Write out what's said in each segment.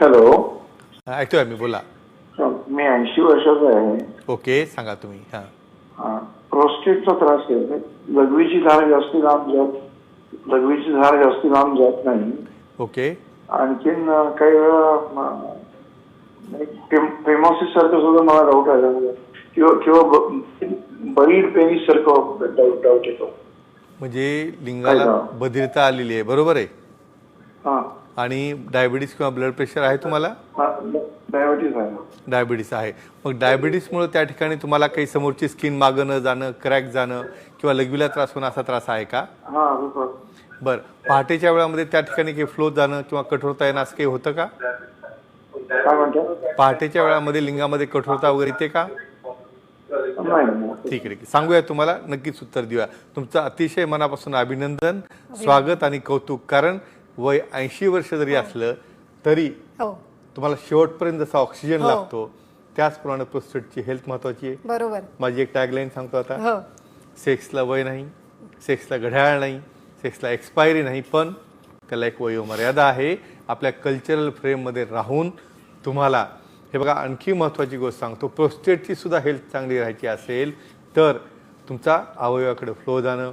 Hello ऐकतोय मी बोला. मी ऐंशी वर्षाचा आहे. ओके सांगा तुम्ही हां. हा. प्रोस्टेटचा त्रास आहे. लघवीची धार जास्ती लांब जात लघवीची धार जास्ती लांब जात नाही. ओके. आणखीन काही वेळा फेमॉसिस सारखं सुद्धा मला डाऊट आहे किंवा किंवा बरीड पेनिस सारखं डाऊट येतो. म्हणजे लिंगाला? बधिरता आलेली आहे बरोबर आहे? आणि डायबिटीस किंवा ब्लड प्रेशर आहे तुम्हाला? डायबिटीस आहे. डायबिटीस आहे. मग डायबिटीसमुळे त्या ठिकाणी तुम्हाला काही समोरची स्किन मागं न जाणं क्रॅक जाणं किंवा लघवीला त्रास होणं असा त्रास आहे का? हा बरं. पहाटेच्या वेळामध्ये त्या ठिकाणी काही फ्लो जाणं किंवा कठोरता येणं असं काही होतं का? पहाटेच्या वेळामध्ये लिंगामध्ये कठोरता वगैरे येते का? ठीक आहे. सांगूया तुम्हाला नक्कीच उत्तर देऊया. तुमचं अतिशय मनापासून अभिनंदन स्वागत आणि कौतुक. कारण वय ऐंशी वर्ष जरी असलं तरी हो. तुम्हाला शेवटपर्यंत जसा ऑक्सिजन हो. लागतो त्याचप्रमाणे प्रोस्टेटची हेल्थ महत्वाची आहे. बरोबर. माझी एक टॅगलाईन सांगतो आता. हो. सेक्सला वय नाही सेक्सला घड्याळ नाही सेक्सला एक्सपायरी नाही पण त्याला एक वयोमर्यादा आहे. आपल्या कल्चरल फ्रेममध्ये राहून तुम्हाला हे बघा आणखी महत्त्वाची गोष्ट सांगतो. प्रोस्टेटची सुद्धा हेल्थ चांगली राहायची असेल तर तुमचा अवयवाकडे फ्लो जाणं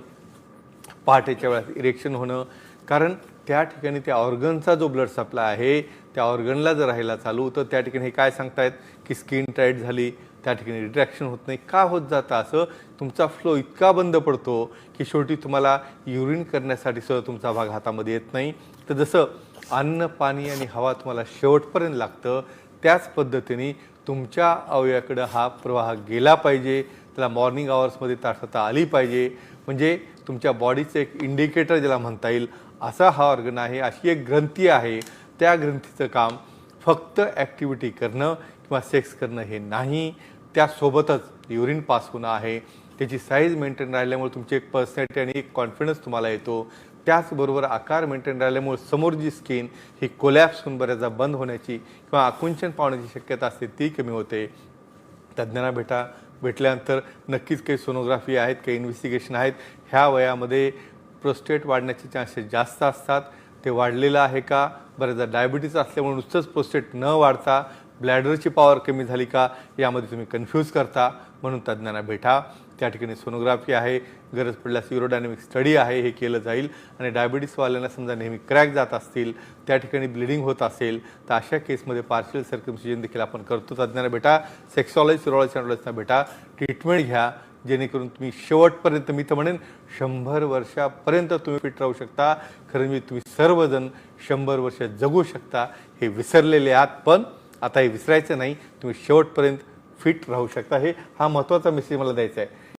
पहाटेच्या वेळात इरेक्शन होणं कारण त्या ठिकाणी त्या ऑर्गनचा जो ब्लड सप्लाय आहे त्या ऑर्गनला जर राहायला चालू तर त्या ठिकाणी हे काय सांगतायत? की स्किन टाईट झाली त्या ठिकाणी रिट्रॅक्शन होत नाही. का होत जातं असं? तुमचा फ्लो इतका बंद पडतो की शेवटी तुम्हाला युरिन करण्यासाठी सुद्धा तुमचा भाग हातामध्ये येत नाही. तर जसं अन्न पाणी आणि हवा तुम्हाला शेवटपर्यंत लागतं त्याच पद्धतीने तुमच्या अवयवाकडं हा प्रवाह गेला पाहिजे. त्याला मॉर्निंग आवर्समध्ये ताठता आली पाहिजे. म्हणजे तुमच्या बॉडीचं एक इंडिकेटर ज्याला म्हणता येईल असा हा ऑर्गन आहे अशी एक ग्रंथी आहे. त्या ग्रंथीचं काम फक्त ॲक्टिव्हिटी करणं किंवा सेक्स करणं हे नाही. त्यासोबतच युरिन पास होणं आहे. त्याची साईज मेंटेन राहिल्यामुळे तुमची एक पर्सनॅलिटी आणि एक कॉन्फिडन्स तुम्हाला येतो. त्याचबरोबर आकार मेंटेन राहिल्यामुळे समोर जी स्किन ही कोलॅप्स होऊन बऱ्याचदा बंद होण्याची किंवा आकुंचन पावण्याची शक्यता असते ती कमी होते. तज्ज्ञांना भेटा भेटल्यानंतर नक्कीच काही सोनोग्राफी आहेत काही इन्व्हेस्टिगेशन आहेत. ह्या वयामध्ये प्रोस्टेट वाढण्याचे चान्सेस जास्त असतात. ते वाढलेलं आहे का? बऱ्याचदा डायबिटीज असल्यामुळे नुसतंच प्रोस्टेट न वाढता ब्लॅडरची पॉवर कमी झाली का यामध्ये तुम्ही कन्फ्यूज करता म्हणून तज्ज्ञांना भेटा. त्या ठिकाणी सोनोग्राफी आहे गरज पडल्यास युरोडायनॅमिक स्टडी आहे हे केलं जाईल. आणि डायबिटीसवाल्यांना समजा नेहमी क्रॅक जात असतील त्या ठिकाणी ब्लिडिंग होत असेल तर अशा केसमध्ये पार्शियल सर्कमसिजन देखील आपण करतो. तज्ज्ञांना भेटा सेक्सॉलॉजी सिरोलॉजी अँडॉलॉजीना भेटा ट्रीटमेंट घ्या जेणेकरून तुम्ही शेवटपर्यंत मी तर म्हणेन शंभर वर्षापर्यंत तुम्ही फिट राहू शकता. खरं मी तुम्ही सर्वजण शंभर वर्ष जगू शकता हे विसरलेले आहात पण आता हे विसरायचं नाही. तुम्ही शेवटपर्यंत फिट राहू शकता. हे हा महत्त्वाचा मेसेज मला द्यायचा आहे.